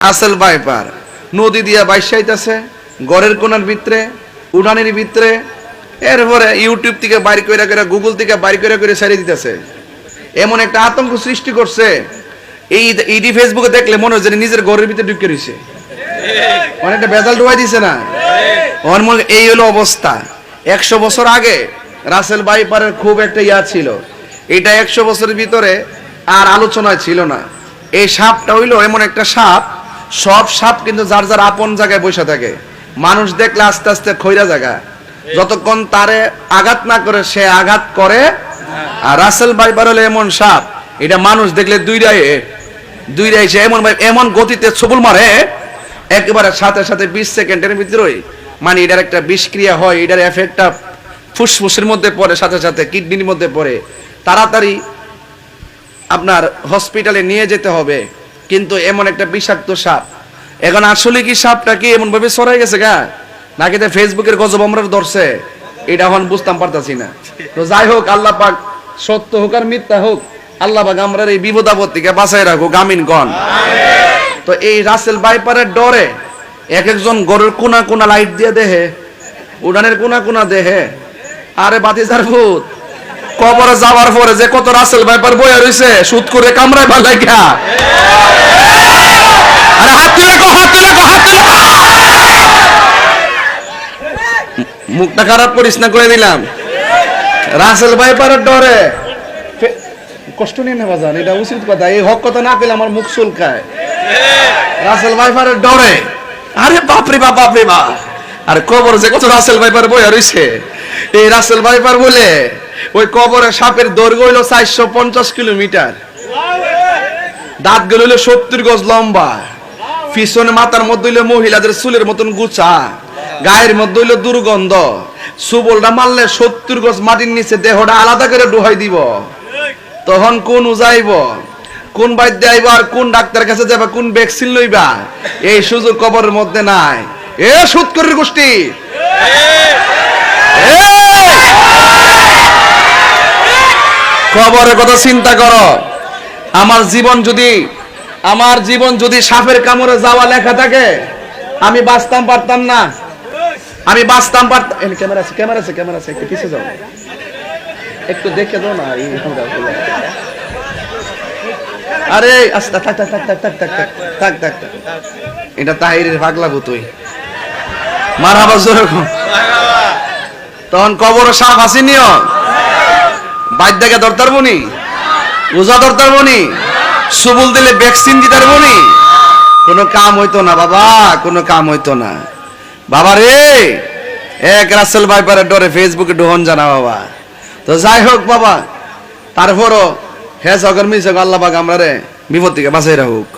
আসল বাইপার নদী দিয়া বাইসাইতেছে গড়ের কোনার ভিতরে উড়ানের ভিতরে, এরপরে ইউটিউব থেকে বাইর করে করে গুগল থেকে বাইর করে করে ছেড়ে দিতেছে। এমন একটা আতঙ্ক সৃষ্টি করছে। এই ইডি ফেসবুকে দেখলে মনে হচ্ছে যে নিজের ঘরের ভিতরে ঢুকে রয়েছে অনেকটা বেজাল ডুবাই দিছে না? ওর মনে এই হলো অবস্থা। একশো বছর আগে রাসেল বাইপারের খুব একটা ইয়া ছিল। এটা একশো বছরের ভিতরে আর আলোচনায় ছিল না। এই সাপটা হইল এমন একটা সাপ সব সাপ কিন্তু যার যার আপন জায়গায় বসে থাকে। মানুষ দেখলে আস্তে আস্তে খৈরা জায়গা। যতক্ষণ তারে আঘাত না করে সে আঘাত করে। আর রাসেল বাইপার হলো এমন সাপ। এটা মানুষ দেখলে দুইটাই দুইটাই সে এমন ভাই- এমন গতিতে ছবুল মারে একেবারে সাথে সাথে বিশ সেকেন্ডের ভিতরেই। মানে এটার একটা বিষক্রিয়া হয় এটার এফেক্টটা ফুসফুসের মধ্যে পড়ে সাথে সাথে কিডনির মধ্যে পড়ে। তাড়াতাড়ি আপনার হসপিটালে নিয়ে যেতে হবে। কিন্তু এমন একটা বিষাক্ত সাপ। এখন আসলে কি সাপটা কি এমন ভাবে সরাই গেছে গা? নাকি তো ফেসবুকের গজব আমরা ধরছে? এটা এখন বুঝতাম পারতাছি না। তো যাই হোক আল্লাহ পাক সত্য হোক আর মিথ্যা হোক আল্লাহ পাক আমরা এই বিপদ আপদ থেকে বাঁচাই রাখো গামিন গণ তো এই রাসেল বাইপারের ডরে এক একজন গরুর কোনা কোনা লাইট দিয়ে দেহে উড়ানের কোনা কোনা দেহে। আরে বাতি যার ভূত কবরে যাওয়ার পরে যে কত রাসেল বাইপার বইয়া রইছে সুদ করে কামড়ায় ভালাই গা আরে হাত তুলে কো হাত তুলে কো হাত তুলে মুখটা খারাপ করিস না করে দিলাম। রাসেল বাইপারের ডরে। কষ্ট নিয়ে নেওয়া যান এটা উচিত কথা। এই হক কথা না পেলে আমার মুখ চুলকায়। রাসেল ভাইপারের ডরে। আরে বাপরে বাপ বাপরে বাপ। আর কবর যে কত রাসেল ভাইপার বইয়া রইছে। এই রাসেল ভাইপার বলে ওই কবরে সাপের দৈর্ঘ্য হইল চারশো পঞ্চাশ কিলোমিটার। দাঁতগুলো হইল সত্তর গজ লম্বা। পিছনে মাথার মধ্যে হইল মহিলাদের চুলের মতন গুছা গায়ের মধ্যে হইল দুর্গন্ধ। সুবলটা মারলে সত্তর গজ মাটির নিচে দেহটা আলাদা করে ডুহাই দিব। তখন কোন উজাইব? কোন বাইদ্য আইব আর কোন ডাক্তার কাছে যাবা কোন ভ্যাকসিন লইবা? এই সুযোগ কবরের মধ্যে নাই। এ সুৎকরের গোষ্ঠী! কবরের কথা চিন্তা করো। আমার জীবন যদি, আমার জীবন যদি সাপের কামড়ে যাওয়া লেখা থাকে, আমি বাঁচতাম পারতাম না। আমি বাঁচতাম পারতাম ক্যামেরা আছে ক্যামেরা আছে ক্যামেরা আছে, একটু পিছিয়ে যাও। একটু দেখে দাও না আরে আস্তে থাক থাক থাক থাক থাক থাক থাক থাক থাক এটা তাহিরের পাগলা তুই। মার আবার জোরে কর। তখন কবর সাপ আসিনিও বাদ্যাকে দরতার বনি রোজা দরতার বনি সুবুল দিলে ভ্যাকসিন দিতার বনি কোনো কাম হইতো না বাবা, কোনো কাম হইতো না। বাবা রে, এক রাসেল ভাইপারের ডরে ফেসবুকে ডোহন জানা বাবা। তো যাই হোক বাবা, তারপরও হ্যাঁ সকর মিশক আল্লাহ আমরা রে বিপদ থেকে বাঁচাই রাখুক।